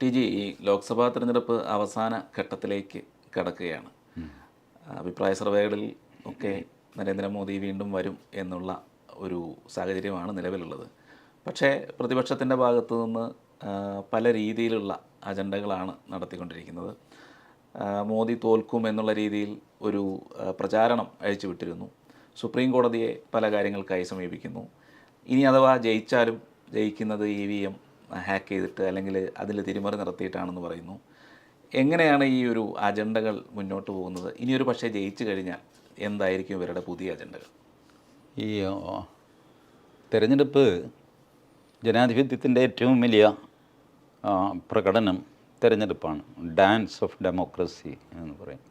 T G ഈ ലോക്സഭാ തിരഞ്ഞെടുപ്പ് അവസാന ഘട്ടത്തിലേക്ക് കടക്കുകയാണ്. അഭിപ്രായ സർവേകളിൽ ഒക്കെ നരേന്ദ്രമോദി വീണ്ടും വരും എന്നുള്ള ഒരു സാഹചര്യമാണ് നിലവിലുള്ളത്. പക്ഷേ പ്രതിപക്ഷത്തിന്റെ ഭാഗത്തു നിന്ന് പല രീതിയിലുള്ള അജണ്ടകളാണ് നടത്തിക്കൊണ്ടിരിക്കുന്നത്. മോദി തോൽക്കും എന്നുള്ള രീതിയിൽ ഒരു പ്രചാരണം അഴിച്ചുവിട്ടിരുന്നു സുപ്രീം കോടതിയെ പല കാര്യങ്ങൾക്കായി സമീപിക്കുന്നു. ഇനി അഥവാ ജയിച്ചാലും ജയിക്കുന്നത് ഇ വി എം ഹാക്ക് ചെയ്തിട്ട് അല്ലെങ്കിൽ അതിൽ തിരിമറി നടത്തിയിട്ടാണെന്ന് പറയുന്നു. എങ്ങനെയാണ് ഈ ഒരു അജണ്ടകൾ മുന്നോട്ട് പോകുന്നത്? ഇനിയൊരു പക്ഷേ ജയിച്ചു കഴിഞ്ഞാൽ എന്തായിരിക്കും ഇവരുടെ പുതിയ അജണ്ടകൾ ഈ തിരഞ്ഞെടുപ്പ് ജനാധിപത്യത്തിന്റെ ഏറ്റവും വലിയ പ്രകടനം തിരഞ്ഞെടുപ്പാണ്. ഡാൻസ് ഓഫ് ഡെമോക്രസി എന്ന് പറയും.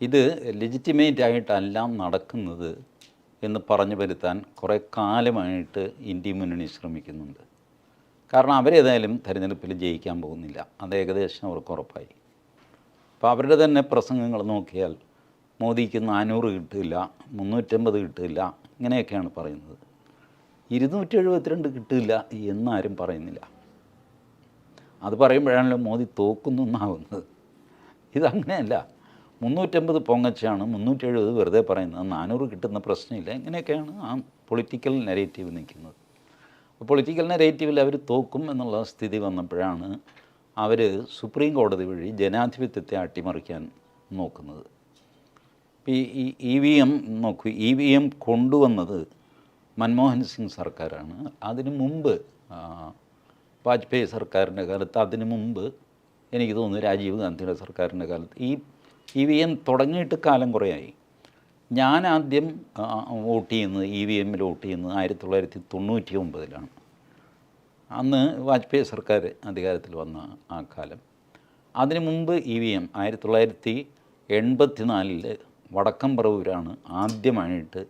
ഇത് ലെജിറ്റിമേറ്റ് ആയിട്ടെല്ലാം നടക്കുന്നത് എന്ന് പറഞ്ഞു വരുത്താൻ കുറേ കാലമായിട്ട് ഇന്ത്യ മുന്നണി ശ്രമിക്കുന്നുണ്ട്. കാരണം അവരേതായാലും തിരഞ്ഞെടുപ്പിൽ ജയിക്കാൻ പോകുന്നില്ല. അത് ഏകദേശം അവർക്ക് ഉറപ്പായി. അപ്പോൾ അവരുടെ തന്നെ പ്രസംഗങ്ങൾ നോക്കിയാൽ മോദിക്ക് നാനൂറ് കിട്ടില്ല മുന്നൂറ്റമ്പത് കിട്ടില്ല ഇങ്ങനെയൊക്കെയാണ് പറയുന്നത്. ഇരുന്നൂറ്റി എഴുപത്തിരണ്ട് കിട്ടില്ല എന്നാരും പറയുന്നില്ല. അത് പറയുമ്പോഴാണല്ലോ മോദി തോക്കുന്നു എന്നാവുന്നത്. ഇതങ്ങനെയല്ല. മുന്നൂറ്റമ്പത് പൊങ്ങച്ചാണ് മുന്നൂറ്റി എഴുപത് വെറുതെ പറയുന്നത്. നാനൂറ് കിട്ടുന്ന പ്രശ്നമില്ല. ഇങ്ങനെയൊക്കെയാണ് ആ പൊളിറ്റിക്കൽ നെഗറ്റീവ് നിൽക്കുന്നത്. പൊളിറ്റിക്കൽ നെറേറ്റീവിൽ അവർ തോക്കും എന്നുള്ള സ്ഥിതി വന്നപ്പോഴാണ് അവർ സുപ്രീം കോടതി വഴി ജനാധിപത്യത്തെ അട്ടിമറിക്കാൻ നോക്കുന്നത്. ഈ ഇ വി എം നോക്കൂ ഇ വി എം കൊണ്ടുവന്നത് മൻമോഹൻ സിംഗ് സർക്കാരാണ്. അതിനു മുമ്പ് വാജ്പേയി സർക്കാരിന്റെ കാലത്ത് അതിനു മുമ്പ് എനിക്ക് തോന്നുന്നു രാജീവ് ഗാന്ധിയുടെ സർക്കാരിന്റെ കാലത്ത് ഈ ഇ വി എം തുടങ്ങിയിട്ട് കാലം കുറേയായി. ഞാൻ ആദ്യം വോട്ട് ചെയ്യുന്നത് ഇ വി എമ്മിൽ വോട്ട് ചെയ്യുന്നത് ആയിരത്തി തൊള്ളായിരത്തി തൊണ്ണൂറ്റി ഒമ്പതിലാണ് അന്ന് വാജ്പേയി സർക്കാർ അധികാരത്തിൽ വന്ന ആ കാലം. അതിനു മുമ്പ് ഇ വി എം ആയിരത്തി തൊള്ളായിരത്തി എൺപത്തി നാലിൽ വടക്കംപറവൂരാണ് ആദ്യമായിട്ട്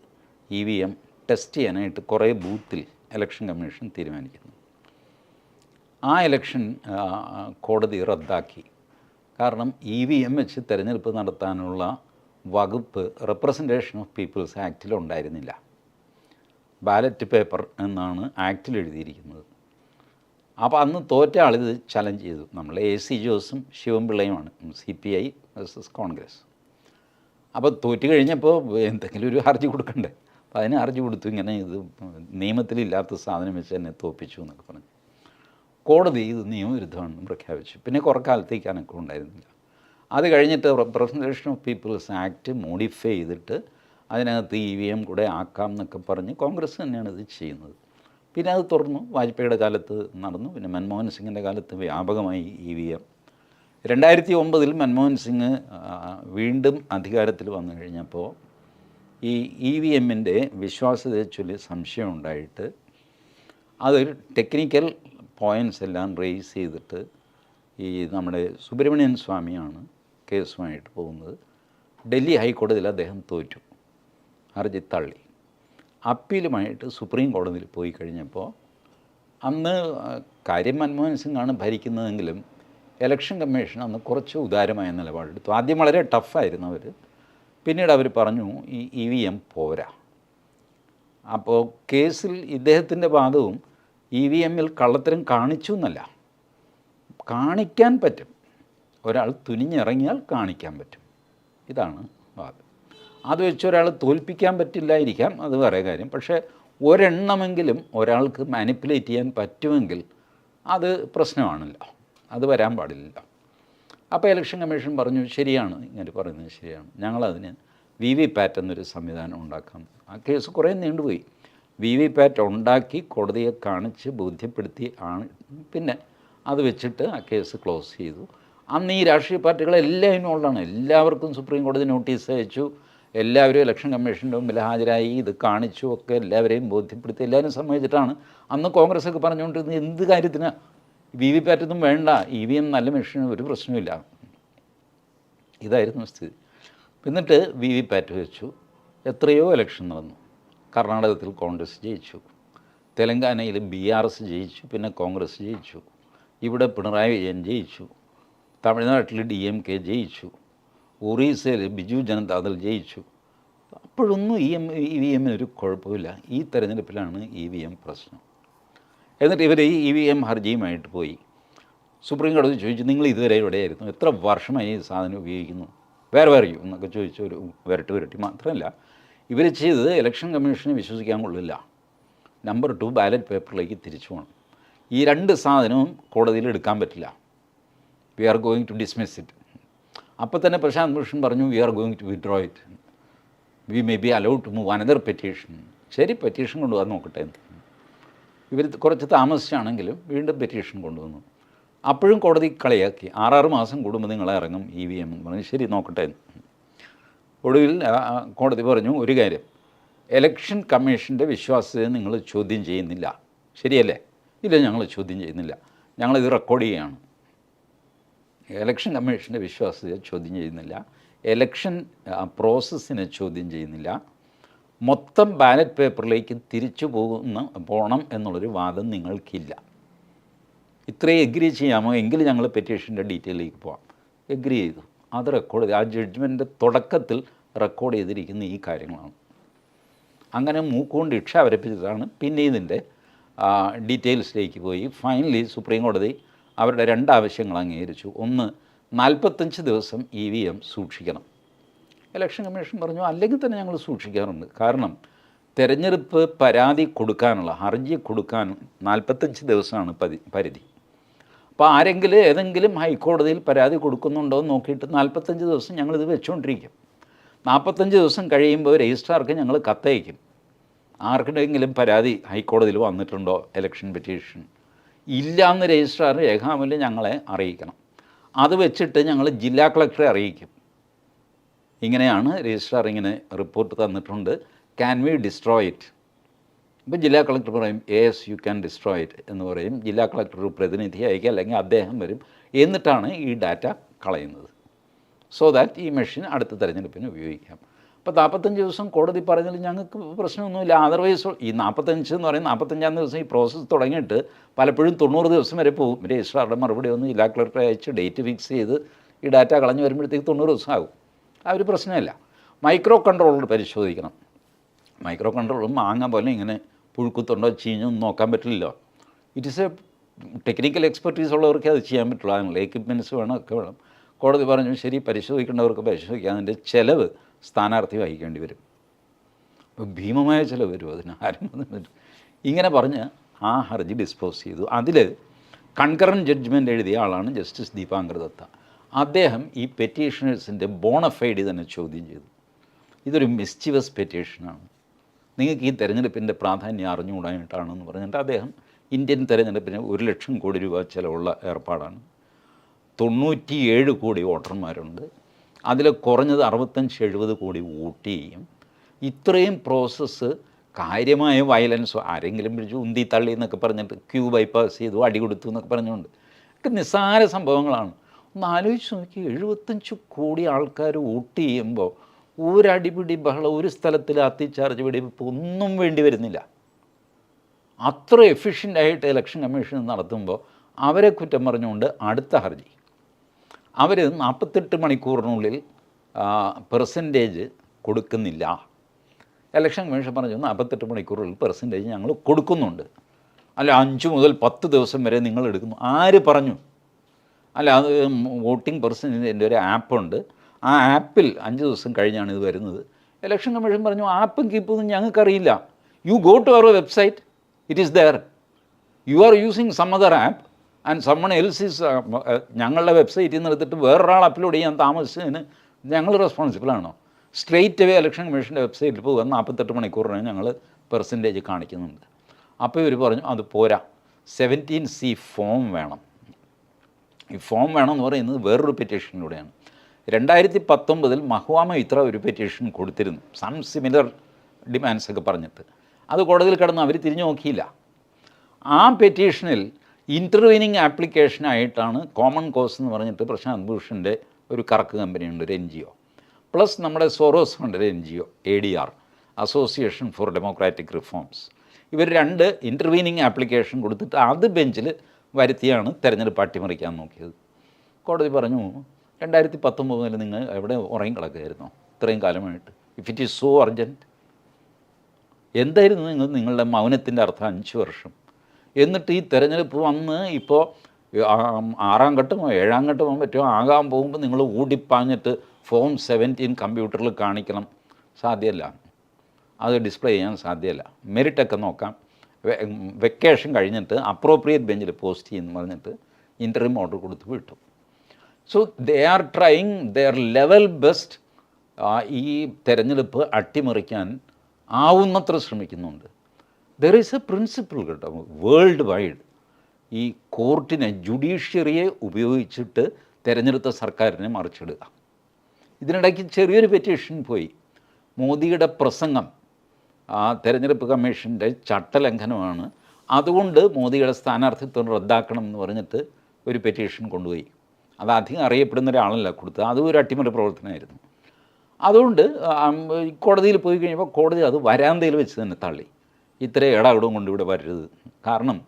ഇ വി എം ടെസ്റ്റ് ചെയ്യാനായിട്ട് കുറേ ബൂത്തിൽ ഇലക്ഷൻ കമ്മീഷൻ തീരുമാനിക്കുന്നു ആ ഇലക്ഷൻ കോടതി റദ്ദാക്കി. കാരണം ഇ വി എം വെച്ച് തിരഞ്ഞെടുപ്പ് നടത്താനുള്ള വകുപ്പ് റെപ്രസെന്റേഷൻ ഓഫ് പീപ്പിൾസ് ആക്റ്റിൽ ഉണ്ടായിരുന്നില്ല. ബാലറ്റ് പേപ്പർ എന്നാണ് ആക്റ്റിൽ എഴുതിയിരിക്കുന്നത്. അപ്പോൾ അന്ന് തോറ്റ ആളിത് ചലഞ്ച് ചെയ്തു. നമ്മൾ എ സി ജോസും ശിവൻപിള്ളയുമാണ് C P I versus Congress അപ്പോൾ തോറ്റു കഴിഞ്ഞപ്പോൾ എന്തെങ്കിലും ഒരു ഹർജി കൊടുക്കണ്ടേ? അപ്പോൾ അതിന് ഹർജി കൊടുത്തു. ഇങ്ങനെ ഇത് നിയമത്തിലില്ലാത്ത സാധനം വെച്ച് എന്നെ തോൽപ്പിച്ചു എന്നൊക്കെ പറഞ്ഞു. കോടതി ഇത് നിയമവിരുദ്ധമാണെന്ന് പ്രഖ്യാപിച്ചു. പിന്നെ കുറേ കാലത്തേക്ക് അനക്കം ഉണ്ടായിരുന്നില്ല. അത് കഴിഞ്ഞിട്ട് representation of people's act modify ചെയ്തിട്ട് അതിനകത്ത് ഇ വി എം കൂടെ ആക്കാം എന്നൊക്കെ പറഞ്ഞ് കോൺഗ്രസ് തന്നെയാണ് ഇത് ചെയ്യുന്നത്. പിന്നെ അത് തുറന്നു വാജ്പേയിയുടെ കാലത്ത് നടന്നു. പിന്നെ മൻമോഹൻ സിംഗിന്റെ കാലത്ത് വ്യാപകമായി ഇ വി എം രണ്ടായിരത്തി ഒമ്പതിൽ മൻമോഹൻ സിംഗ് വീണ്ടും അധികാരത്തിൽ വന്നു കഴിഞ്ഞപ്പോൾ ഈ ഇ വി എമ്മിന്റെ വിശ്വാസ്യതയെ ചൊല്ലി സംശയം ഉണ്ടായിട്ട് അതൊരു ടെക്നിക്കൽ പോയിന്റ്സ് എല്ലാം റേസ് ചെയ്തിട്ട് ഈ നമ്മുടെ സുബ്രഹ്മണ്യൻ സ്വാമിയാണ് കേസുമായിട്ട് പോകുന്നത്. ഡൽഹി ഹൈക്കോടതിയിൽ അദ്ദേഹം തോറ്റു. ഹർജി തള്ളി. അപ്പീലുമായിട്ട് സുപ്രീം കോടതിയിൽ പോയി കഴിഞ്ഞപ്പോൾ അന്ന് കാര്യം മൻമോഹൻ സിംഗാണ് ഭരിക്കുന്നതെങ്കിലും ഇലക്ഷൻ കമ്മീഷൻ അന്ന് കുറച്ച് ഉദാരമായ നിലപാടെടുത്തു ആദ്യം വളരെ ടഫായിരുന്നു അവർ. പിന്നീട് അവർ പറഞ്ഞു ഈ ഇ വി എം പോരാ. അപ്പോൾ കേസിൽ ഇദ്ദേഹത്തിന്റെ വാദവും ഇ വി എമ്മിൽ കള്ളത്തരം കാണിച്ചു എന്നല്ല. കാണിക്കാൻ പറ്റും. ഒരാൾ തുനിഞ്ഞിറങ്ങിയാൽ കാണിക്കാൻ പറ്റും. ഇതാണ് വാദം. അത് വെച്ച് ഒരാൾ തോൽപ്പിക്കാൻ പറ്റില്ലായിരിക്കാം അത് വേറെ കാര്യം. പക്ഷേ ഒരെണ്ണമെങ്കിലും ഒരാൾക്ക് മാനിപ്പുലേറ്റ് ചെയ്യാൻ പറ്റുമെങ്കിൽ അത് പ്രശ്നമാണല്ലോ. അത് വരാൻ പാടില്ല അപ്പോൾ ഇലക്ഷൻ കമ്മീഷൻ പറഞ്ഞു ശരിയാണ് ഇങ്ങനെ പറയുന്നത് ശരിയാണ്. ഞങ്ങളതിന് വി വി പാറ്റ് എന്നൊരു സംവിധാനം ഉണ്ടാക്കാം ആ കേസ് കുറേ നീണ്ടുപോയി. വി വി പാറ്റ് ഉണ്ടാക്കി കോടതിയെ കാണിച്ച് ബോധ്യപ്പെടുത്തി ആണ്. പിന്നെ അത് വെച്ചിട്ട് ആ കേസ് ക്ലോസ് ചെയ്തു. അന്ന് ഈ രാഷ്ട്രീയ പാർട്ടികളെല്ലാം ഇൻവോൾവാണ് എല്ലാവർക്കും സുപ്രീം കോടതി നോട്ടീസ് അയച്ചു. എല്ലാവരും ഇലക്ഷൻ കമ്മീഷന്റെ മുമ്പിൽ ഹാജരായി. ഇത് കാണിച്ചു ഒക്കെ എല്ലാവരെയും ബോധ്യപ്പെടുത്തി. എല്ലാവരും സമ്മതിച്ചിട്ടാണ് അന്ന് കോൺഗ്രസ് ഒക്കെ പറഞ്ഞുകൊണ്ടിരുന്നത്. എന്ത് കാര്യത്തിന്? വി വി പാറ്റൊന്നും വേണ്ട. ഇ വി എം നല്ല മെഷീൻ ഒരു പ്രശ്നമില്ല ഇതായിരുന്നു സ്ഥിതി. എന്നിട്ട് വി വി പാറ്റ് വെച്ചു. എത്രയോ ഇലക്ഷൻ നടന്നു. കർണാടകത്തിൽ കോൺഗ്രസ് ജയിച്ചു. തെലങ്കാനയിൽ ബി ആർ എസ് ജയിച്ചു. പിന്നെ കോൺഗ്രസ് ജയിച്ചു. ഇവിടെ പിണറായി വിജയൻ ജയിച്ചു. തമിഴ്നാട്ടിൽ ഡി എം കെ ജയിച്ചു. ഒറീസയിൽ ബിജു ജനതാദൾ ജയിച്ചു. അപ്പോഴൊന്നും ഇ എം ഇ വി എമ്മിനൊരു കുഴപ്പമില്ല. ഈ തെരഞ്ഞെടുപ്പിലാണ് ഇ വി എം പ്രശ്നം. എന്നിട്ട് ഇവർ ഈ ഇ വി എം ഹർജിയുമായിട്ട് പോയി. സുപ്രീം കോടതി ചോദിച്ചു നിങ്ങൾ ഇതുവരെ എവിടെയായിരുന്നു? എത്ര വർഷമായി ഈ സാധനം ഉപയോഗിക്കുന്നു? വേറെ വേറെ എന്നൊക്കെ ചോദിച്ചു ഒരു വരട്ട് വരട്ടി മാത്രമല്ല ഇവർ ചെയ്തത് ഇലക്ഷൻ കമ്മീഷനെ വിശ്വസിക്കാൻ കൊള്ളില്ല. നമ്പർ ടു ബാലറ്റ് പേപ്പറിലേക്ക് തിരിച്ചു പോകണം. ഈ രണ്ട് സാധനവും കോടതിയിൽ എടുക്കാൻ പറ്റില്ല. We are going to dismiss it അപ്പോൾ തന്നെ പ്രശാന്ത് ഭൂഷൺ പറഞ്ഞു we are going to withdraw it we may be allowed to move another petition ശരി പെറ്റീഷൻ കൊണ്ടുപോകാൻ നോക്കട്ടെ എന്ന്. ഇവർ കുറച്ച് താമസിച്ചാണെങ്കിലും വീണ്ടും പെറ്റീഷൻ കൊണ്ടുവന്നു. അപ്പോഴും കോടതി കളിയാക്കി. ആറാറ് മാസം കൂടുമ്പോൾ നിങ്ങൾ ഇറങ്ങും ഇ വി എം എന്ന് പറഞ്ഞു. ശരി നോക്കട്ടെ. ഒടുവിൽ കോടതി പറഞ്ഞു ഒരു കാര്യം. എലക്ഷൻ കമ്മീഷന്റെ വിശ്വാസ്യത നിങ്ങൾ ചോദ്യം ചെയ്യുന്നില്ല. ശരിയല്ലേ? ഇല്ല ഞങ്ങൾ ചോദ്യം ചെയ്യുന്നില്ല. ഞങ്ങളിത് റെക്കോർഡ് ചെയ്യുകയാണ് ഇലക്ഷൻ കമ്മീഷന്റെ വിശ്വാസ്യത ചോദ്യം ചെയ്യുന്നില്ല. ഇലക്ഷൻ പ്രോസസ്സിനെ ചോദ്യം ചെയ്യുന്നില്ല. മൊത്തം ബാലറ്റ് പേപ്പറിലേക്ക് തിരിച്ചു പോകുന്ന പോകണം എന്നുള്ളൊരു വാദം നിങ്ങൾക്കില്ല. ഇത്രയും എഗ്രി ചെയ്യാമോ? എങ്കിൽ ഞങ്ങൾ പെറ്റീഷന്റെ ഡീറ്റെയിലേക്ക് പോവാം. എഗ്രി ചെയ്തു. അത് റെക്കോർഡ് ആ ജഡ്ജ്മെന്റ് തുടക്കത്തിൽ റെക്കോർഡ് ചെയ്തിരിക്കുന്ന ഈ കാര്യങ്ങളാണ്. അങ്ങനെ മൂക്കുകൊണ്ട് ഇക്ഷ അവരപ്പിച്ചതാണ് പിന്നെ ഇതിന്റെ ഡീറ്റെയിൽസിലേക്ക് പോയി. ഫൈനലി സുപ്രീം കോടതി അവരുടെ രണ്ട് ആവശ്യങ്ങൾ അംഗീകരിച്ചു. ഒന്ന് നാൽപ്പത്തഞ്ച് ദിവസം ഇ വി എം സൂക്ഷിക്കണം. ഇലക്ഷൻ കമ്മീഷൻ പറഞ്ഞു അല്ലെങ്കിൽ തന്നെ ഞങ്ങൾ സൂക്ഷിക്കാറുണ്ട്. കാരണം തെരഞ്ഞെടുപ്പ് പരാതി കൊടുക്കാനുള്ള ഹർജി കൊടുക്കാൻ നാൽപ്പത്തഞ്ച് ദിവസമാണ് പതി പരിധി. അപ്പോൾ ആരെങ്കിലും ഏതെങ്കിലും ഹൈക്കോടതിയിൽ പരാതി കൊടുക്കുന്നുണ്ടോ എന്ന് നോക്കിയിട്ട് നാൽപ്പത്തഞ്ച് ദിവസം ഞങ്ങളിത് വെച്ചുകൊണ്ടിരിക്കും നാൽപ്പത്തഞ്ച് ദിവസം കഴിയുമ്പോൾ രജിസ്ട്രാർക്ക് ഞങ്ങൾ കത്തയക്കും. ആർക്കെങ്കിലും പരാതി ഹൈക്കോടതിയിൽ വന്നിട്ടുണ്ടോ ഇലക്ഷൻ പെറ്റീഷൻ? ഇല്ല എന്ന് രജിസ്ട്രാർ രേഖാമൂല്യം ഞങ്ങളെ അറിയിക്കണം. അത് വെച്ചിട്ട് ഞങ്ങൾ ജില്ലാ കളക്ടറെ അറിയിക്കും. ഇങ്ങനെയാണ് രജിസ്ട്രാർ ഇങ്ങനെ റിപ്പോർട്ട് തന്നിട്ടുണ്ട്. ക്യാൻ വി ഡിസ്ട്രോയ് ഇറ്റ് ഇപ്പം ജില്ലാ കളക്ടർ പറയും yes you can destroy it എന്ന് പറയും. ജില്ലാ കളക്ടർ പ്രതിനിധി അയക്കുക അല്ലെങ്കിൽ അദ്ദേഹം വരും. എന്നിട്ടാണ് ഈ ഡാറ്റ കളയുന്നത്. സോ ദാറ്റ് ഈ മെഷീൻ അടുത്ത തെരഞ്ഞെടുപ്പിന് ഉപയോഗിക്കാം. അപ്പോൾ നാൽപ്പത്തഞ്ച് ദിവസം കോടതി പറഞ്ഞാൽ ഞങ്ങൾക്ക് പ്രശ്നമൊന്നുമില്ല. അതർവൈസ് ഈ നാൽപ്പത്തഞ്ച് എന്ന് പറയുന്ന നാൽപ്പത്തഞ്ചാം ദിവസം ഈ പ്രോസസ്സ് തുടങ്ങിയിട്ട് പലപ്പോഴും തൊണ്ണൂറ് ദിവസം വരെ പോകും. രജിസ്ട്രാറുടെ മറുപടി ഒന്ന് ജില്ലാ കളക്ടറെ അയച്ച് ഡേറ്റ് ഫിക്സ് ചെയ്ത് ഈ ഡാറ്റ കളഞ്ഞ് വരുമ്പോഴത്തേക്ക് തൊണ്ണൂറ് ദിവസം ആകും. ആ ഒരു പ്രശ്നമില്ല. മൈക്രോ കൺട്രോളർ പരിശോധിക്കണം. മൈക്രോ കൺട്രോളർ മാങ്ങ പോലെ ഇങ്ങനെ പുഴുക്കുത്തുണ്ടോ ചീഞ്ഞോ ഒന്നും നോക്കാൻ പറ്റില്ലല്ലോ. It is a technical expertise ഉള്ളവർക്ക് അത് ചെയ്യാൻ പറ്റുള്ളൂ. അതിനുള്ള എക്യുപ്മെന്റ്സ് വേണം ഒക്കെ വേണം. കോടതി പറഞ്ഞു ശരി പരിശോധിക്കേണ്ടവർക്ക് പരിശോധിക്കാം. അതിന്റെ ചിലവ് സ്ഥാനാർത്ഥി വഹിക്കേണ്ടി വരും. ഭീമമായ ചിലവ് വരും അതിന് ആരും ഇങ്ങനെ പറഞ്ഞ് ആ ഹർജി ഡിസ്പോസ് ചെയ്തു. അതിൽ കൺകറൻ ജഡ്ജ്മെന്റ് എഴുതിയ ആളാണ് ജസ്റ്റിസ് ദീപാങ്കർ ദത്ത. അദ്ദേഹം ഈ പെറ്റീഷണേഴ്സിന്റെ ബോണഫൈഡി തന്നെ ചോദ്യം ചെയ്തു. ഇതൊരു മിസ്ചീവസ് പെറ്റീഷനാണ് നിങ്ങൾക്ക് ഈ തെരഞ്ഞെടുപ്പിന്റെ പ്രാധാന്യം അറിഞ്ഞുകൂടാനായിട്ടാണെന്ന് പറഞ്ഞിട്ട് അദ്ദേഹം ഇന്ത്യൻ തെരഞ്ഞെടുപ്പിന് ഒരു ലക്ഷം കോടി രൂപ ചിലവുള്ള ഏർപ്പാടാണ്. തൊണ്ണൂറ്റിയേഴ് കോടി വോട്ടർമാരുണ്ട്. അതിൽ കുറഞ്ഞത് അറുപത്തഞ്ച് എഴുപത് കോടി വോട്ട് ഇത്രയും പ്രോസസ്സ് കാര്യമായ വയലൻസ് ആരെങ്കിലും പിടിച്ചു ഉന്തി തള്ളി എന്നൊക്കെ പറഞ്ഞിട്ട് ക്യൂ ബൈപ്പാസ് ചെയ്തു അടി കൊടുത്തു എന്നൊക്കെ പറഞ്ഞുകൊണ്ട്. ഒക്കെ നിസ്സാര സംഭവങ്ങളാണ്. ഒന്ന് ആലോചിച്ച് നോക്കി എഴുപത്തഞ്ച് കോടി ആൾക്കാർ വോട്ട് ചെയ്യുമ്പോൾ ഒരടിപിടി ബഹളം ഒരു സ്ഥലത്തിൽ അത്തിച്ചാർജ് വെടിവെപ്പ് ഒന്നും വേണ്ടി വരുന്നില്ല. അത്ര എഫിഷ്യന്റായിട്ട് ഇലക്ഷൻ കമ്മീഷൻ നടത്തുമ്പോൾ അവരെ കുറ്റം പറഞ്ഞുകൊണ്ട് അടുത്ത ഹർജി. അവർ നാൽപ്പത്തെട്ട് മണിക്കൂറിനുള്ളിൽ പെർസെന്റേജ് കൊടുക്കുന്നില്ല. ഇലക്ഷൻ കമ്മീഷൻ പറഞ്ഞു നാൽപ്പത്തെട്ട് മണിക്കൂറിൽ പെർസെന്റേജ് ഞങ്ങൾ കൊടുക്കുന്നുണ്ട്. അല്ല അഞ്ച് മുതൽ പത്ത് ദിവസം വരെ നിങ്ങൾ എടുക്കുന്നു. ആര് പറഞ്ഞു? അല്ല അത് വോട്ടിംഗ് പെർസെന്റേജിന്റെ ഒരു ആപ്പുണ്ട് ആ ആപ്പിൽ അഞ്ച് ദിവസം കഴിഞ്ഞാണ് ഇത് വരുന്നത്. ഇലക്ഷൻ കമ്മീഷൻ പറഞ്ഞു ആപ്പും കീപ്പൊന്നും ഞങ്ങൾക്കറിയില്ല. You go to our website it is there you are using some other app and someone else is ഞങ്ങളുടെ വെബ്സൈറ്റിൽ നിന്ന് എടുത്തിട്ട് വേറൊരാൾ അപ്ലോഡ് ചെയ്യാൻ താമസിച്ചതിന് ഞങ്ങൾ റെസ്പോൺസിബിൾ ആണോ? സ്ട്രെയിറ്റ് അവേ ഇലക്ഷൻ കമ്മീഷന്റെ വെബ്സൈറ്റിൽ പോകുക നാൽപ്പത്തെട്ട് മണിക്കൂറിന് ഞങ്ങൾ പെർസെന്റേജ് കാണിക്കുന്നുണ്ട്. അപ്പോൾ ഇവർ പറഞ്ഞു അത് പോരാ. സെവന്റീൻ സി ഫോം വേണം. ഈ ഫോം വേണം എന്ന് പറയുന്നത് വേറൊരു പെറ്റീഷനിലൂടെയാണ് രണ്ടായിരത്തി പത്തൊമ്പതിൽ മഹ്വാമ ഇത്ര ഒരു പെറ്റീഷൻ കൊടുത്തിരുന്നു. സം സിമിലർ ഡിമാൻഡ്സ് ഒക്കെ പറഞ്ഞിട്ട്. അത് കോടതിയിൽ കിടന്ന് അവർ തിരിഞ്ഞു നോക്കിയില്ല. ആ പെറ്റീഷനിൽ ഇന്റർവീനിങ് ആപ്ലിക്കേഷനായിട്ടാണ് കോമൺ കോസ് എന്ന് പറഞ്ഞിട്ട് പ്രശാന്ത് ഭൂഷന്റെ ഒരു കറക്ക് കമ്പനിയുണ്ട് ഒരു എൻ ജി ഒ പ്ലസ് നമ്മുടെ സോറോസ് ഫണ്ട് ഒരു N G O A D R association for democratic reforms ഇവർ രണ്ട് ഇന്റർവീനിങ് ആപ്ലിക്കേഷൻ കൊടുത്തിട്ട് അത് ബെഞ്ചിൽ വരുത്തിയാണ് തിരഞ്ഞെടുപ്പ് അട്ടിമറിക്കാൻ നോക്കിയത്. കോടതി പറഞ്ഞു രണ്ടായിരത്തി പത്തൊമ്പത് മുതൽ നിങ്ങൾ എവിടെ ഉറങ്ങി കിടക്കുകയായിരുന്നു ഇത്രയും കാലമായിട്ട്. If it is so urgent എന്തായിരുന്നു നിങ്ങൾ നിങ്ങളുടെ മൗനത്തിന്റെ അർത്ഥം അഞ്ച് വർഷം? എന്നിട്ട് ഈ തെരഞ്ഞെടുപ്പ് വന്ന് ഇപ്പോൾ ആറാം ഘട്ടമോ ഏഴാം ഘട്ടമോ മറ്റോ ആകാൻ പോകുമ്പോൾ നിങ്ങൾ ഊടിപ്പാഞ്ഞിട്ട് ഫോം സെവന്റീൻ കമ്പ്യൂട്ടറിൽ കാണിക്കണം. സാധ്യമല്ല അത് ഡിസ്പ്ലേ ചെയ്യാൻ സാധ്യമല്ല മെറിറ്റൊക്കെ നോക്കാം. വെക്കേഷൻ കഴിഞ്ഞിട്ട് അപ്രോപ്രിയറ്റ് ബെഞ്ചിൽ പോസ്റ്റ് ചെയ്യുമെന്ന് പറഞ്ഞിട്ട് ഇന്റർവ്യൂ ഓർഡർ കൊടുത്ത് വിട്ടു. So they are trying their level best ഈ തെരഞ്ഞെടുപ്പ് അട്ടിമറിക്കാൻ ആവുന്നത്ര ശ്രമിക്കുന്നുണ്ട്. ദർ ഈസ് എ പ്രിൻസിപ്പിൾ കേട്ടോ വേൾഡ് വൈഡ് ഈ കോർട്ടിനെ ജുഡീഷ്യറിയെ ഉപയോഗിച്ചിട്ട് തിരഞ്ഞെടുത്ത സർക്കാരിനെ മറിച്ചിടുക. ഇതിനിടയ്ക്ക് ചെറിയൊരു പെറ്റീഷൻ പോയി. മോദിയുടെ പ്രസംഗം ആ തെരഞ്ഞെടുപ്പ് കമ്മീഷന്റെ ചട്ടലംഘനമാണ്. അതുകൊണ്ട് മോദിയുടെ സ്ഥാനാർത്ഥിത്വം റദ്ദാക്കണം എന്ന് പറഞ്ഞിട്ട് ഒരു പെറ്റീഷൻ കൊണ്ടുപോയി. അത് അധികം അറിയപ്പെടുന്ന ഒരാളല്ല കൊടുത്തത്. അതും ഒരു അട്ടിമറി പ്രവർത്തനമായിരുന്നു. അതുകൊണ്ട് കോടതിയിൽ പോയി കഴിയുമ്പോൾ കോടതി അത് വരാന്തയിൽ വെച്ച് തന്നെ തള്ളി. ഇത്ര ഇടവിടവും കൊണ്ട് ഇവിടെ വരരുത്. കാരണം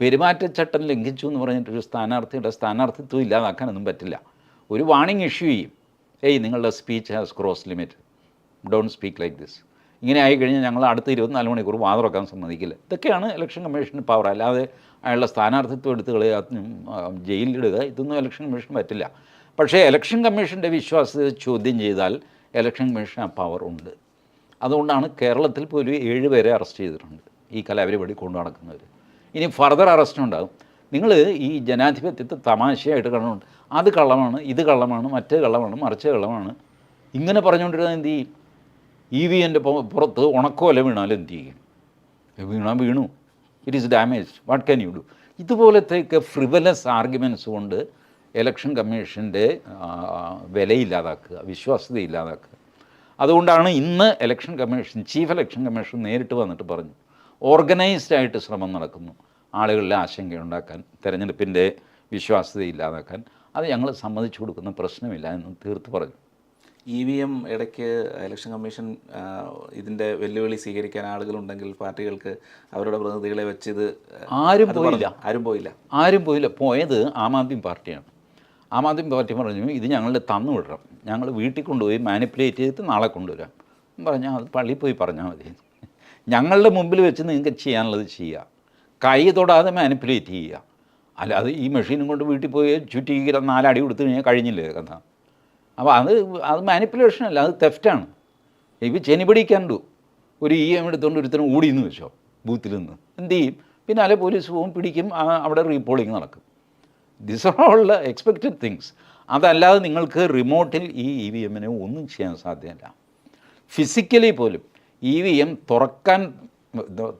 പെരുമാറ്റച്ചട്ടം ലംഘിച്ചു എന്ന് പറഞ്ഞിട്ടൊരു സ്ഥാനാർത്ഥിയുടെ സ്ഥാനാർത്ഥിത്വം ഇല്ലാതാക്കാനൊന്നും പറ്റില്ല. ഒരു വാണിംഗ് ഇഷ്യൂ ചെയ്യും. ഏയ് നിങ്ങളുടെ speech has cross limit don't speak like this ഇങ്ങനെ ആയിക്കഴിഞ്ഞാൽ ഞങ്ങൾ അടുത്ത ഇരുപത്തിനാല് മണിക്കൂർ വാതുറക്കാൻ സമ്മതിക്കില്ല. ഇതൊക്കെയാണ് ഇലക്ഷൻ കമ്മീഷന് പവർ അല്ലാതെ അയാളുടെ സ്ഥാനാർത്ഥിത്വം എടുത്ത് കളയുക ജയിലിലിടുക ഇതൊന്നും ഇലക്ഷൻ കമ്മീഷൻ പറ്റില്ല. പക്ഷേ ഇലക്ഷൻ കമ്മീഷന്റെ വിശ്വാസ്യത ചോദ്യം ചെയ്താൽ ഇലക്ഷൻ കമ്മീഷൻ ആ പവർ ഉണ്ട്. അതുകൊണ്ടാണ് കേരളത്തിൽ പോലും ഏഴ് പേരെ അറസ്റ്റ് ചെയ്തിട്ടുണ്ട്. ഈ കലാപരിപാടി കൊണ്ടു നടക്കുന്നവർ ഇനി ഫർദർ അറസ്റ്റ് ഉണ്ടാകും. നിങ്ങൾ ഈ ജനാധിപത്യത്തെ തമാശയായിട്ട് കണ്ടുകൊണ്ട് അത് കള്ളമാണ് ഇത് കള്ളമാണ് മറ്റേ കള്ളമാണ് മറിച്ച് കള്ളമാണ്. ഇങ്ങനെ പറഞ്ഞുകൊണ്ടിരുന്നത് എന്ത് ചെയ്യും? ഇ വി എന്റെ പുറത്ത് ഉണക്കോല വീണാൽ എന്ത് ചെയ്യും? വീണാൽ വീണു it is damage what can you do ഇതുപോലത്തെയൊക്കെ frivolous arguments കൊണ്ട് എലക്ഷൻ കമ്മീഷന്റെ വിലയില്ലാതാക്കുക വിശ്വാസ്യത ഇല്ലാതാക്കുക അതുകൊണ്ടാണ് ഇന്ന് election commission chief election commission നേരിട്ട് വന്നിട്ട് പറഞ്ഞു ഓർഗനൈസ്ഡ് ആയിട്ട് ശ്രമം നടക്കുന്നു. ആളുകളിലെ ആശങ്കയുണ്ടാക്കാൻ തെരഞ്ഞെടുപ്പിന്റെ വിശ്വാസ്യത ഇല്ലാതാക്കാൻ അത് ഞങ്ങൾ സമ്മതിച്ചു കൊടുക്കുന്ന പ്രശ്നമില്ല എന്ന് തീർത്ത് പറഞ്ഞു. ഇ വി എം ഇടയ്ക്ക് ഇലക്ഷൻ കമ്മീഷൻ ഇതിന്റെ വെല്ലുവിളി സ്വീകരിക്കാൻ ആളുകളുണ്ടെങ്കിൽ പാർട്ടികൾക്ക് അവരുടെ പ്രതിനിധികളെ വെച്ചത് ആരും പോയില്ല. ആരും പോയില്ല. ആരും പോയില്ല. പോയത് ആം ആദ്മി പാർട്ടിയാണ്. ആം ആദ്മി പാർട്ടി പറഞ്ഞു ഇത് ഞങ്ങൾ തന്നു വിടണം. ഞങ്ങൾ വീട്ടിൽ കൊണ്ടുപോയി മാനിപ്പുലേറ്റ് ചെയ്തിട്ട് നാളെ കൊണ്ടുവരാം. പറഞ്ഞാൽ അത് പള്ളിയിൽ പോയി പറഞ്ഞാൽ മതി. ഞങ്ങളുടെ മുമ്പിൽ വെച്ച് നിങ്ങൾക്ക് ചെയ്യാനുള്ളത് ചെയ്യുക കൈ തൊടാതെ മാനിപ്പുലേറ്റ് ചെയ്യുക അല്ലാതെ ഈ മെഷീനും കൊണ്ട് വീട്ടിൽ പോയി ചുറ്റി നാലടി കൊടുത്തു കഴിഞ്ഞാൽ കഴിഞ്ഞില്ലേ കഥ? അപ്പോൾ അത് അത് മാനിപ്പുലേഷൻ അല്ല അത് തെഫ്റ്റാണ്. ഇപ്പം ചെനിപിടിക്കാണ്ടു ഒരു ഇ എം എടുത്തുകൊണ്ട് ഒരുത്തരം ഓടിയെന്ന് വെച്ചോ ബൂത്തിൽ നിന്ന് എന്ത് ചെയ്യും? പിന്നാലെ പോലീസ് പോകും പിടിക്കും അവിടെ റീപോളിങ് നടക്കും. This are all expected things അതല്ലാതെ നിങ്ങൾക്ക് റിമോട്ടിൽ ഈ ഇ വി എമ്മിനെ ഒന്നും ചെയ്യാൻ സാധ്യമല്ല ഫിസിക്കലി പോലും ഇ വി എം തുറക്കാൻ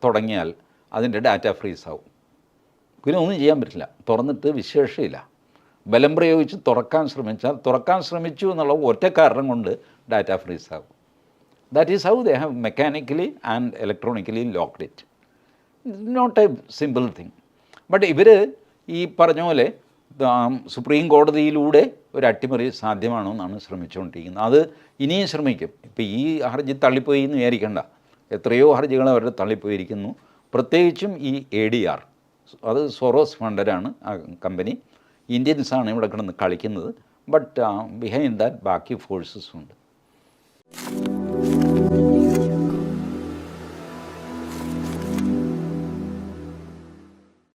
തുടങ്ങിയാൽ അതിന്റെ ഡാറ്റ ഫ്രീസ് ആവും പിന്നെ ഒന്നും ചെയ്യാൻ പറ്റില്ല. തുറന്നിട്ട് വിശേഷമില്ല. ബലം പ്രയോഗിച്ച് തുറക്കാൻ ശ്രമിച്ചാൽ തുറക്കാൻ ശ്രമിച്ചു എന്നുള്ള ഒറ്റ കാരണം കൊണ്ട് ഡാറ്റ ഫ്രീസ് ആകും that is how they have mechanically and electronically locked it not a simple thing but ഇവർ ഈ പറഞ്ഞ പോലെ സുപ്രീം കോടതിയിലൂടെ ഒരു അട്ടിമറി സാധ്യമാണോ എന്നാണ് ശ്രമിച്ചുകൊണ്ടിരിക്കുന്നത്. അത് ഇനിയും ശ്രമിക്കും. ഇപ്പോൾ ഈ ഹർജി തള്ളിപ്പോയി എന്ന് വിചാരിക്കേണ്ട. എത്രയോ ഹർജികൾ അവരുടെ തള്ളിപ്പോയിരിക്കുന്നു. പ്രത്യേകിച്ചും ഈ എ ഡി ആർ അത് സൊറോസ് ഫണ്ടരാണ് ആ കമ്പനി. ഇന്ത്യൻസാണ് ഇവിടെ കിടന്ന് കളിക്കുന്നത്. ബട്ട് ബിഹൈൻഡ് ദാറ്റ് ബാക്കി ഫോഴ്സസ് ഉണ്ട്.